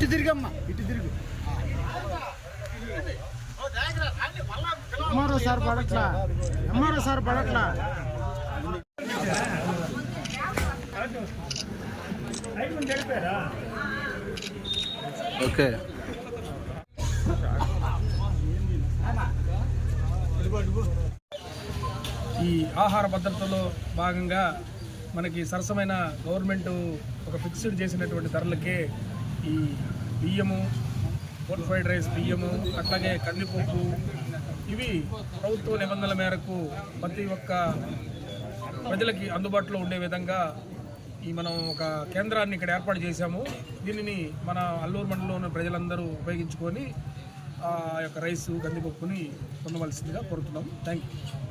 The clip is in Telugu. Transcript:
ఇటు తిరిగమ్మా ఇటు తిరుగు. ఎంఆర్ఓ సార్ పడట్లా ఎంఆర్ఓ సార్ పడట్లా. ఓకే. ఈ ఆహార భద్రతలో భాగంగా మనకి సరసమైన గవర్నమెంట్ ఒక ఫిక్స్డ్ చేసినటువంటి ధరలకే ఈ బియ్యము ఫోర్ ఫ్రైడ్ రైస్ బియ్యము అట్లాగే కందిపప్పు. ఇవి ప్రభుత్వ నిబంధనల మేరకు ప్రతి ఒక్క ప్రజలకి అందుబాటులో ఉండే విధంగా ఈ మనం ఒక కేంద్రాన్ని ఇక్కడ ఏర్పాటు చేశాము. దీనిని మన అల్లూరు మండలంలోని ప్రజలందరూ ఉపయోగించుకొని ఆ యొక్క రైసు కందిపప్పుని పొందవలసిందిగా కోరుతున్నాం థ్యాంక్ యూ